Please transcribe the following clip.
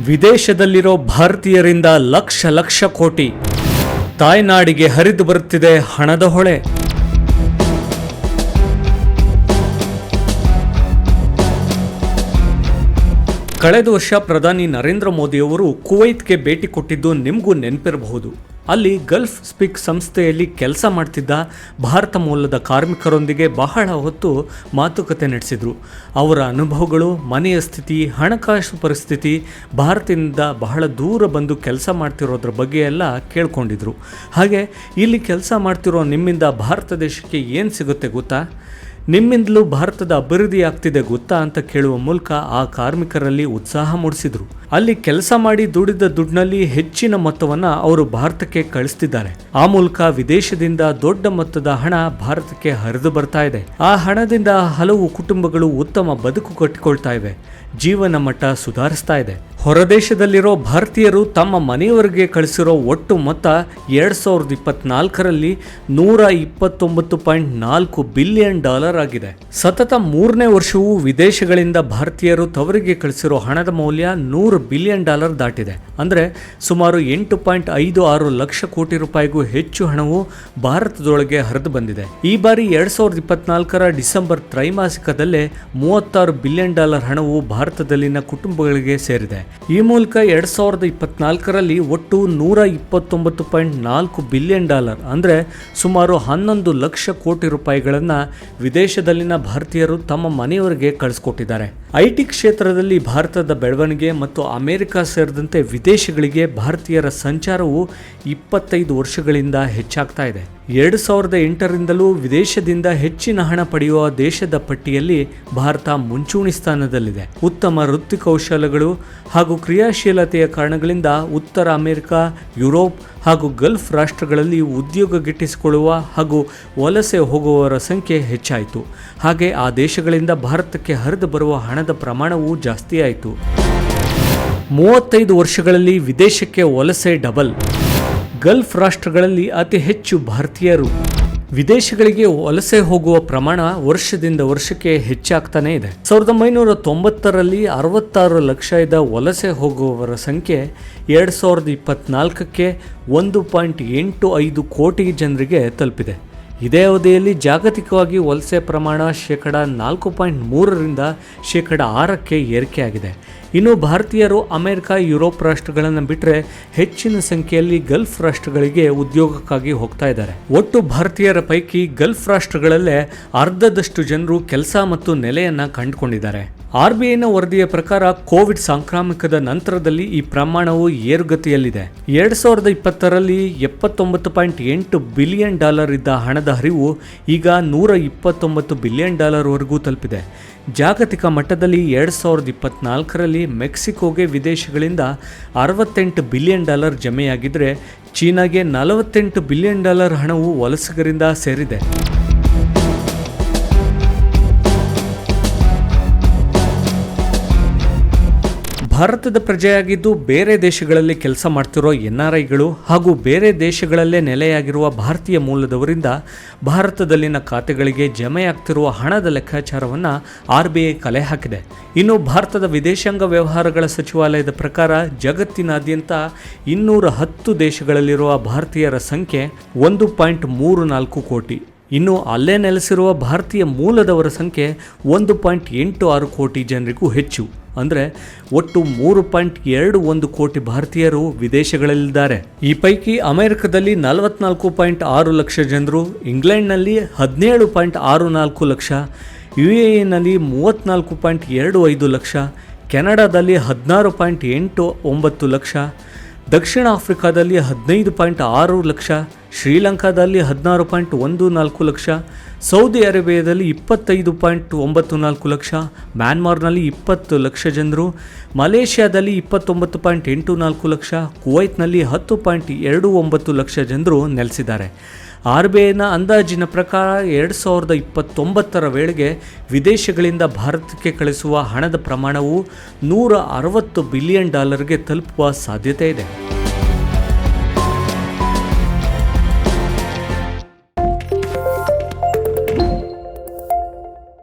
ವಿದೇಶದಲ್ಲಿರೋ ಭಾರತೀಯರಿಂದ ಲಕ್ಷ ಲಕ್ಷ ಕೋಟಿ ತಾಯ್ನಾಡಿಗೆ ಹರಿದು ಬರುತ್ತಿದೆ ಹಣದ ಹೊಳೆ. ಕಳೆದ ವರ್ಷ ಪ್ರಧಾನಿ ನರೇಂದ್ರ ಮೋದಿಯವರು ಕುವೈತ್ಗೆ ಭೇಟಿ ಕೊಟ್ಟಿದ್ದು ನಿಮಗೂ ನೆನಪಿರಬಹುದು. ಅಲ್ಲಿ ಗಲ್ಫ್ ಸ್ಪಿಕ್ ಸಂಸ್ಥೆಯಲ್ಲಿ ಕೆಲಸ ಮಾಡ್ತಿದ್ದ ಭಾರತ ಮೂಲದ ಕಾರ್ಮಿಕರೊಂದಿಗೆ ಬಹಳ ಹೊತ್ತು ಮಾತುಕತೆ ನಡೆಸಿದರು. ಅವರ ಅನುಭವಗಳು, ಮನೆಯ ಸ್ಥಿತಿ, ಹಣಕಾಸು ಪರಿಸ್ಥಿತಿ, ಭಾರತದಿಂದ ಬಹಳ ದೂರ ಬಂದು ಕೆಲಸ ಮಾಡ್ತಿರೋದ್ರ ಬಗ್ಗೆ ಎಲ್ಲ ಕೇಳ್ಕೊಂಡಿದ್ರು. ಹಾಗೆ ಇಲ್ಲಿ ಕೆಲಸ ಮಾಡ್ತಿರೋ ನಿಮ್ಮಿಂದ ಭಾರತ ದೇಶಕ್ಕೆ ಏನು ಸಿಗುತ್ತೆ ಗೊತ್ತಾ? ನಿಮ್ಮಿಂದಲೂ ಭಾರತದ ಅಭಿವೃದ್ಧಿ ಆಗ್ತಿದೆ ಗೊತ್ತಾ ಅಂತ ಕೇಳುವ ಮೂಲಕ ಆ ಕಾರ್ಮಿಕರಲ್ಲಿ ಉತ್ಸಾಹ ಮೂಡಿಸಿದ್ರು. ಅಲ್ಲಿ ಕೆಲಸ ಮಾಡಿ ದುಡಿದ ದುಡ್ಡಿನಲ್ಲಿ ಹೆಚ್ಚಿನ ಮೊತ್ತವನ್ನ ಅವರು ಭಾರತಕ್ಕೆ ಕಳಿಸ್ತಿದ್ದಾರೆ. ಆ ಮೂಲಕ ವಿದೇಶದಿಂದ ದೊಡ್ಡ ಮೊತ್ತದ ಹಣ ಭಾರತಕ್ಕೆ ಹರಿದು ಬರ್ತಾ ಇದೆ. ಆ ಹಣದಿಂದ ಹಲವು ಕುಟುಂಬಗಳು ಉತ್ತಮ ಬದುಕು ಕಟ್ಟಿಕೊಳ್ತಾ ಇವೆ. ಜೀವನ ಮಟ್ಟ ಸುಧಾರಿಸ್ತಾ ಇದೆ. ಹೊರದೇಶದಲ್ಲಿರೋ ಭಾರತೀಯರು ತಮ್ಮ ಮನೆಯವರಿಗೆ ಕಳಿಸಿರೋ ಒಟ್ಟು ಮೊತ್ತ ಎರಡು ಸಾವಿರದ ಇಪ್ಪತ್ನಾಲ್ಕರಲ್ಲಿ ನೂರ ಇಪ್ಪತ್ತೊಂಬತ್ತು ಪಾಯಿಂಟ್ ನಾಲ್ಕು ಬಿಲಿಯನ್ ಡಾಲರ್ ಆಗಿದೆ. ಸತತ ಮೂರನೇ ವರ್ಷವೂ ವಿದೇಶಗಳಿಂದ ಭಾರತೀಯರು ತವರಿಗೆ ಕಳಿಸಿರೋ ಹಣದ ಮೌಲ್ಯ ನೂರು ಬಿಲಿಯನ್ ಡಾಲರ್ ದಾಟಿದೆ. ಅಂದರೆ ಸುಮಾರು ಎಂಟು ಪಾಯಿಂಟ್ ಐದು ಆರು ಲಕ್ಷ ಕೋಟಿ ರೂಪಾಯಿಗೂ ಹೆಚ್ಚು ಹಣವು ಭಾರತದೊಳಗೆ ಹರಿದು ಬಂದಿದೆ. ಈ ಬಾರಿ ಎರಡು ಸಾವಿರದ ಇಪ್ಪತ್ನಾಲ್ಕರ ಡಿಸೆಂಬರ್ ತ್ರೈಮಾಸಿಕದಲ್ಲೇ ಮೂವತ್ತಾರು ಬಿಲಿಯನ್ ಡಾಲರ್ ಹಣವು ಭಾರತದಲ್ಲಿನ ಕುಟುಂಬಗಳಿಗೆ ಸೇರಿದೆ. ಈ ಮೂಲಕ ಎರಡು ಸಾವಿರದ ಇಪ್ಪತ್ನಾಲ್ಕರಲ್ಲಿ ಒಟ್ಟು ನೂರ ಇಪ್ಪತ್ತೊಂಬತ್ತು ಪಾಯಿಂಟ್ ನಾಲ್ಕು ಬಿಲಿಯನ್ ಡಾಲರ್ ಅಂದರೆ ಸುಮಾರು ಹನ್ನೊಂದು ಲಕ್ಷ ಕೋಟಿ ರೂಪಾಯಿಗಳನ್ನು ವಿದೇಶದಲ್ಲಿನ ಭಾರತೀಯರು ತಮ್ಮ ಮನೆಯವರಿಗೆ ಕಳಿಸ್ಕೊಟ್ಟಿದ್ದಾರೆ. ಐ ಟಿ ಕ್ಷೇತ್ರದಲ್ಲಿ ಭಾರತದ ಬೆಳವಣಿಗೆ ಮತ್ತು ಅಮೆರಿಕ ಸೇರಿದಂತೆ ವಿದೇಶಗಳಿಗೆ ಭಾರತೀಯರ ಸಂಚಾರವು ಇಪ್ಪತ್ತೈದು ವರ್ಷಗಳಿಂದ ಹೆಚ್ಚಾಗ್ತಾ ಇದೆ. ಎರಡು ಸಾವಿರದ ಎಂಟರಿಂದಲೂ ವಿದೇಶದಿಂದ ಹೆಚ್ಚಿನ ಹಣ ಪಡೆಯುವ ದೇಶದ ಪಟ್ಟಿಯಲ್ಲಿ ಭಾರತ ಮುಂಚೂಣಿ ಸ್ಥಾನದಲ್ಲಿದೆ. ಉತ್ತಮ ವೃತ್ತಿ ಕೌಶಲಗಳು ಹಾಗೂ ಕ್ರಿಯಾಶೀಲತೆಯ ಕಾರಣಗಳಿಂದ ಉತ್ತರ ಅಮೆರಿಕ, ಯುರೋಪ್ ಹಾಗೂ ಗಲ್ಫ್ ರಾಷ್ಟ್ರಗಳಲ್ಲಿ ಉದ್ಯೋಗ ಗಿಟ್ಟಿಸಿಕೊಳ್ಳುವ ಹಾಗೂ ವಲಸೆ ಹೋಗುವವರ ಸಂಖ್ಯೆ ಹೆಚ್ಚಾಯಿತು. ಹಾಗೆ ಆ ದೇಶಗಳಿಂದ ಭಾರತಕ್ಕೆ ಹರಿದು ಬರುವ ಹಣದ ಪ್ರಮಾಣವೂ ಜಾಸ್ತಿಯಾಯಿತು. ಮೂವತ್ತೈದು ವರ್ಷಗಳಲ್ಲಿ ವಿದೇಶಕ್ಕೆ ವಲಸೆ ಡಬಲ್. ಗಲ್ಫ್ ರಾಷ್ಟ್ರಗಳಲ್ಲಿ ಅತಿ ಹೆಚ್ಚು ಭಾರತೀಯರು. ವಿದೇಶಗಳಿಗೆ ವಲಸೆ ಹೋಗುವ ಪ್ರಮಾಣ ವರ್ಷದಿಂದ ವರ್ಷಕ್ಕೆ ಹೆಚ್ಚಾಗ್ತಾನೆ ಇದೆ. ಸಾವಿರದ ಒಂಬೈನೂರ ತೊಂಬತ್ತರಲ್ಲಿ ಅರವತ್ತಾರು ಲಕ್ಷ ಇದ್ದ ವಲಸೆ ಹೋಗುವವರ ಸಂಖ್ಯೆ ಎರಡು ಸಾವಿರದ ಇಪ್ಪತ್ನಾಲ್ಕಕ್ಕೆ ಒಂದು ಪಾಯಿಂಟ್ ಎಂಟು ಐದು ಕೋಟಿ ಜನರಿಗೆ ತಲುಪಿದೆ. ಇದೇ ಅವಧಿಯಲ್ಲಿ ಜಾಗತಿಕವಾಗಿ ವಲಸೆ ಪ್ರಮಾಣ ಶೇಕಡ ನಾಲ್ಕು ಪಾಯಿಂಟ್ ಮೂರರಿಂದ ಶೇಕಡ ಆರಕ್ಕೆ ಏರಿಕೆಯಾಗಿದೆ. ಇನ್ನು ಭಾರತೀಯರು ಅಮೆರಿಕ, ಯುರೋಪ್ ರಾಷ್ಟ್ರಗಳನ್ನು ಬಿಟ್ಟರೆ ಹೆಚ್ಚಿನ ಸಂಖ್ಯೆಯಲ್ಲಿ ಗಲ್ಫ್ ರಾಷ್ಟ್ರಗಳಿಗೆ ಉದ್ಯೋಗಕ್ಕಾಗಿ ಹೋಗ್ತಾ ಇದ್ದಾರೆ. ಒಟ್ಟು ಭಾರತೀಯರ ಪೈಕಿ ಗಲ್ಫ್ ರಾಷ್ಟ್ರಗಳಲ್ಲೇ ಅರ್ಧದಷ್ಟು ಜನರು ಕೆಲಸ ಮತ್ತು ನೆಲೆಯನ್ನು ಕಂಡುಕೊಂಡಿದ್ದಾರೆ. ಆರ್ ಬಿ ಐನ ವರದಿಯ ಪ್ರಕಾರ ಕೋವಿಡ್ ಸಾಂಕ್ರಾಮಿಕದ ನಂತರದಲ್ಲಿ ಈ ಪ್ರಮಾಣವು ಏರುಗತಿಯಲ್ಲಿದೆ. ಎರಡ್ ಸಾವಿರದ ಇಪ್ಪತ್ತರಲ್ಲಿ ಎಪ್ಪತ್ತೊಂಬತ್ತು ಪಾಯಿಂಟ್ ಎಂಟು ಬಿಲಿಯನ್ ಡಾಲರ್ ಇದ್ದ ಹಣದ ಹರಿವು ಈಗ ನೂರ ಇಪ್ಪತ್ತೊಂಬತ್ತು ಬಿಲಿಯನ್ ಡಾಲರ್ವರೆಗೂ ತಲುಪಿದೆ. ಜಾಗತಿಕ ಮಟ್ಟದಲ್ಲಿ ಎರಡು ಸಾವಿರದ ಇಪ್ಪತ್ನಾಲ್ಕರಲ್ಲಿ ಮೆಕ್ಸಿಕೋಗೆ ವಿದೇಶಗಳಿಂದ ಅರವತ್ತೆಂಟು ಬಿಲಿಯನ್ ಡಾಲರ್ ಜಮೆಯಾಗಿದ್ದರೆ ಚೀನಾಗೆ ನಲವತ್ತೆಂಟು ಬಿಲಿಯನ್ ಡಾಲರ್ ಹಣವು ವಲಸಿಗರಿಂದ ಸೇರಿದೆ. ಭಾರತದ ಪ್ರಜೆಯಾಗಿದ್ದು ಬೇರೆ ದೇಶಗಳಲ್ಲಿ ಕೆಲಸ ಮಾಡ್ತಿರೋ ಎನ್ ಆರ್ ಐಗಳು ಹಾಗೂ ಬೇರೆ ದೇಶಗಳಲ್ಲೇ ನೆಲೆಯಾಗಿರುವ ಭಾರತೀಯ ಮೂಲದವರಿಂದ ಭಾರತದಲ್ಲಿನ ಖಾತೆಗಳಿಗೆ ಜಮೆಯಾಗ್ತಿರುವ ಹಣದ ಲೆಕ್ಕಾಚಾರವನ್ನು ಆರ್ ಬಿ ಐ ಕಲೆ ಹಾಕಿದೆ. ಇನ್ನು ಭಾರತದ ವಿದೇಶಾಂಗ ವ್ಯವಹಾರಗಳ ಸಚಿವಾಲಯದ ಪ್ರಕಾರ ಜಗತ್ತಿನಾದ್ಯಂತ ಇನ್ನೂರ ಹತ್ತು ದೇಶಗಳಲ್ಲಿರುವ ಭಾರತೀಯರ ಸಂಖ್ಯೆ ಒಂದು ಪಾಯಿಂಟ್ ಮೂರು ನಾಲ್ಕು ಕೋಟಿ. ಇನ್ನು ಅಲ್ಲೇ ನೆಲೆಸಿರುವ ಭಾರತೀಯ ಮೂಲದವರ ಸಂಖ್ಯೆ ಒಂದು ಪಾಯಿಂಟ್ ಎಂಟು ಆರು ಕೋಟಿ ಜನರಿಗೂ ಹೆಚ್ಚು. ಅಂದರೆ ಒಟ್ಟು ಮೂರು ಪಾಯಿಂಟ್ ಎರಡು ಒಂದು ಕೋಟಿ ಭಾರತೀಯರು ವಿದೇಶಗಳಲ್ಲಿದ್ದಾರೆ. ಈ ಪೈಕಿ ಅಮೆರಿಕದಲ್ಲಿ ನಲವತ್ನಾಲ್ಕು ಪಾಯಿಂಟ್ ಆರು ಲಕ್ಷ ಜನರು, ಇಂಗ್ಲೆಂಡ್ನಲ್ಲಿ ಹದಿನೇಳು ಪಾಯಿಂಟ್ ಆರು ನಾಲ್ಕು ಲಕ್ಷ ಯು ಎ ಎನಲ್ಲಿ ಮೂವತ್ತ್ನಾಲ್ಕು ಪಾಯಿಂಟ್ ಎರಡು ಐದು ಲಕ್ಷ, ಕೆನಡಾದಲ್ಲಿ ಹದಿನಾರು ಪಾಯಿಂಟ್ ಎಂಟು ಒಂಬತ್ತು ಲಕ್ಷ, ದಕ್ಷಿಣ ಆಫ್ರಿಕಾದಲ್ಲಿ ಹದಿನೈದು ಪಾಯಿಂಟ್ ಆರು ಲಕ್ಷ ಶ್ರೀಲಂಕಾದಲ್ಲಿ ಹದಿನಾರು ಪಾಯಿಂಟ್ ಒಂದು ನಾಲ್ಕು ಲಕ್ಷ, ಸೌದಿ ಅರೇಬಿಯಾದಲ್ಲಿ ಇಪ್ಪತ್ತೈದು ಪಾಯಿಂಟ್ ಒಂಬತ್ತು ನಾಲ್ಕು ಲಕ್ಷ, ಮ್ಯಾನ್ಮಾರ್ನಲ್ಲಿ ಇಪ್ಪತ್ತು ಲಕ್ಷ ಜನರು, ಮಲೇಷ್ಯಾದಲ್ಲಿ ಇಪ್ಪತ್ತೊಂಬತ್ತು ಪಾಯಿಂಟ್ ಎಂಟು ನಾಲ್ಕು ಲಕ್ಷ, ಕುವೈತ್ನಲ್ಲಿ ಹತ್ತು ಪಾಯಿಂಟ್ ಎರಡು ಒಂಬತ್ತು ಲಕ್ಷ ಜನರು ನೆಲೆಸಿದ್ದಾರೆ. ಆರ್ ಬಿ ಐನ ಅಂದಾಜಿನ ಪ್ರಕಾರ ಎರಡು ಸಾವಿರದ ಇಪ್ಪತ್ತೊಂಬತ್ತರ ವೇಳೆಗೆ ವಿದೇಶಗಳಿಂದ ಭಾರತಕ್ಕೆ ಕಳಿಸುವ ಹಣದ ಪ್ರಮಾಣವು ನೂರ ಅರವತ್ತು ಬಿಲಿಯನ್ ಡಾಲರ್ಗೆ ತಲುಪುವ ಸಾಧ್ಯತೆ ಇದೆ.